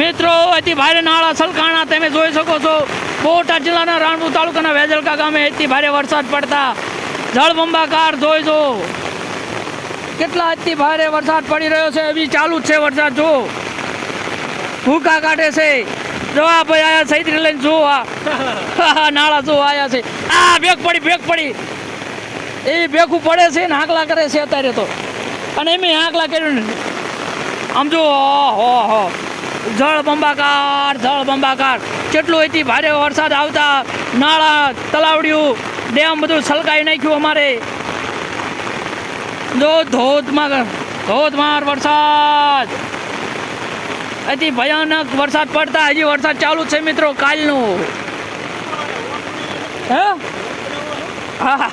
મિત્રો અતિ ભારે નાળા છલકાણા તમે જોઈ શકો છો. બોટાદ જિલ્લાના રાણપુર તાલુકાના વેજલકા ગામે અતિ ભારે વરસાદ પડતા જળબંબાકાર જોઈ જો કેટલા અતિ ભારે વરસાદ પડી રહ્યો છે એવી ચાલુ જ છે વરસાદ જો ભૂકા કાઢે છે. જો આ ભાઈ આયા સૈત્રી લઈને જો આ. નાળા જો આયા છે. આ ભેગ પડી ભેગ પડી. એ ભેગું પડે છે ને આંકલા કરે છે અત્યારે તો. અને એમ આંકલા કર્યું આમ જો હો હો. જળ બંબાકાર જળ બંબાકાર. કેટલું એથી ભારે વરસાદ આવતા, નાળા, તલાવડિયું, ડેમ બધું છલકાઈ નાખ્યું અમારે. જો ધોધમાર ધોધમાર વરસાદ. અતિ ભયાનક વરસાદ પડતા, હજી વરસાદ ચાલુ છે મિત્રો કાલનું. હે, હા.